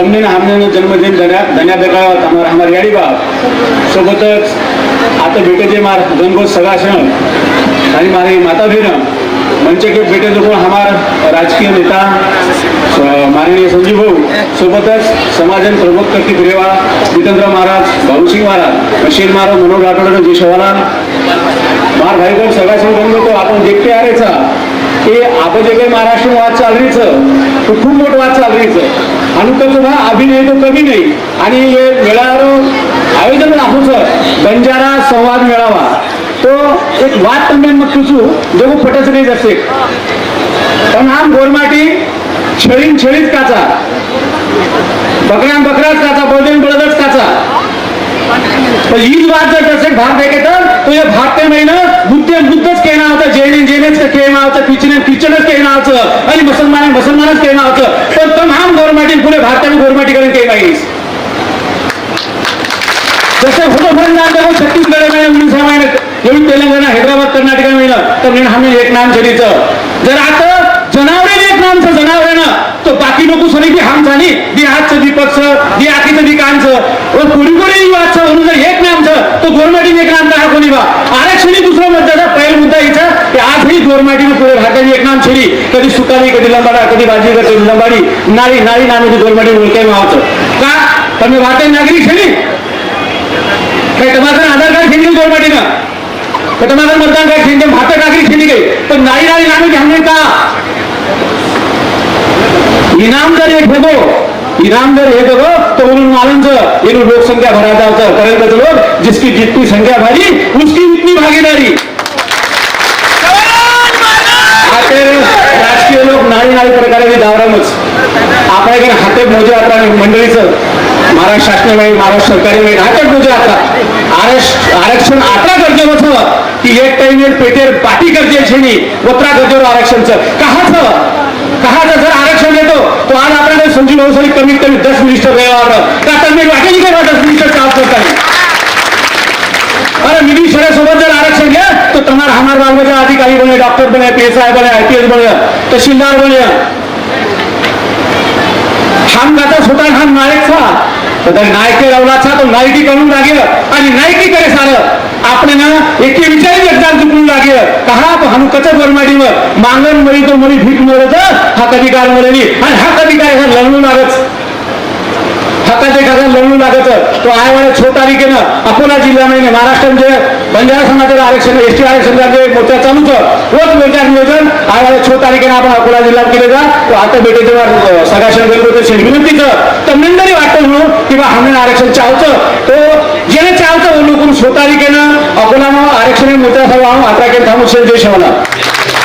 तन्मीन हमनेनं जन्मदिन धन्या धन्या बेगावात आम्हाला राहणार सोबतच आता बेटेचे मार गणगोत सदाशिव. आणि मारी माता भीरम मंच के बेटे जो हमार राजकीय नेता माननीय संजीव भाऊ. सोबतच समाजन प्रमुख कर्ती बिरेवा जितेंद्र महाराज भाऊसिंग महाराज बशीर महाराज मनोहर राठोड जी शवाला मार भाई बहन सगळा संघ लोक आपण देखते आरेचा की आपण जे काही महाराष्ट्र वाद चालरीचं. तो खूप मोठं वाद चालरीचं. आणि तो सुद्धा अभिनय तो कमी नाही. आणि हे मेळावर आयोजन दाखवचं बंजारा संवाद मेळावा. तो एक वाद तुम्ही मग तुझू जो पटच नाही जसे पण हा गोरमाटी छळीन छळीच काचा. बकऱ्यान बकराच काचा बळदेन बळदच काचा. पण हीच वाद जर तसे भाग देखे तर तो हे भाग ते महिना बुद्ध बुद्धच कहना होतं. जेने जेनेच कहना होतं. किचन किचनच कहना होतं. आणि मुसलमान मुसलमानच कहना होतं. पण पुढे भारताने गोरमेटीकरण केलं काही नाही. जसं होतं म्हणून छत्तीसगड महिना उन्नीस महिने येऊन तेलंगणा हैदराबाद कर्नाटक महिना तर నేను एक नाम छडीचं जर आता जनावरे एक नामचं जनावरानं तो बाकी नको सोने की हम झाली. दी आजचं दीपकचं दी आखीचं दी कानचं व कोणी कोणी वाचचं म्हणून जर एक नामचं तो गोरमाटी एक नाम का कोणी बा. आरक्षणी दुसरा मुद्दा पहिला मुद्दा हिचा की आजही गोरमाटीनं पुढे भारताने एक नाम छेडी कधी सुतारी कधी लंबाडा कधी बाजी कधी लंबाडी. नाळी नाळी नामे गोरमाटी ओळखाय मावचं. का? पण भारताची नागरिक छेडी काही टमाटर आधार कार्ड खेळली गोरमाटीनं तर टमाटर मतदान कार्ड खेळले भात नागरिक खेळली गई पण नारी नारी नामे घ्यावे का? इनामदार एक बघो इनामदार हे बघो तो म्हणून मालूमचं येणून लोकसंख्या भरा जावचं कारण कसं लोक जिसकी जितनी संख्या भारी उसकी उतनी भागीदारी. आता राजकीय लोक नारी नारी प्रकारे दावरामच आपल्याकडे हाते मोजे आता मंडळीचं महाराष्ट्र शासनाने महाराष्ट्र सरकारी हातात मोजे आता. आरक्ष- आरक्षण आता गरजेचं होतं की एक टाइम एक पेटेर पाठी गरजेची नाही. वत्रा गरजेवर आरक्षणचं. कहाचं? कहाचं? जर आरक्षण देतो तो आज आपल्याला संजीव भाऊसारी कमीत कमी दस मिनिस्टर वेळावर का तर मी वाटेल काय दस मिनिस्टर काम करताना? अरे निधी सोबत जर आरक्षण घ्या तो तुम्हाला हमार बाग अधिकारी बने डॉक्टर बने पी एस आय बने आय पी एस बने तहसीलदार बनिया হামগাতা সুতান হাম নায়ক ছা तर नायके रवला छा तो नायकी करून लागेल. आणि नायकी करे सार. आपण एके विचारी एकदा चुकून लागेल. का हा तो हनुकच बरमाडीवर मांगण मरी तो मरी भीक मिळत हा कधी काय आणि हा कधी काय हा लढवणारच. स्वतःचे घरं लढू लागत. तो आय म्हणजे छोट आयवाड्या छो ना अकोला जिल्ह्यामध्ये महाराष्ट्र म्हणजे बंजारा समाजाचं आरक्षण एस टी आरक्षणाचे मोठ्या चालूच रोज मोर्चा नियोजन आयवाड्या छो तारीखेनं आपण अकोला जिल्ह्यात केले जा. तो आता बेटेचं सगळ्या करतो विनंतीचं तर निंदरी वाटतं म्हणून किंवा हमेन आरक्षण चावचं तो जेणे चावचं लोकून छो तारीखेनं अकोला आरक्षण मोर्चा सभा अकरा केंद्र थांबून शेवटी शेवला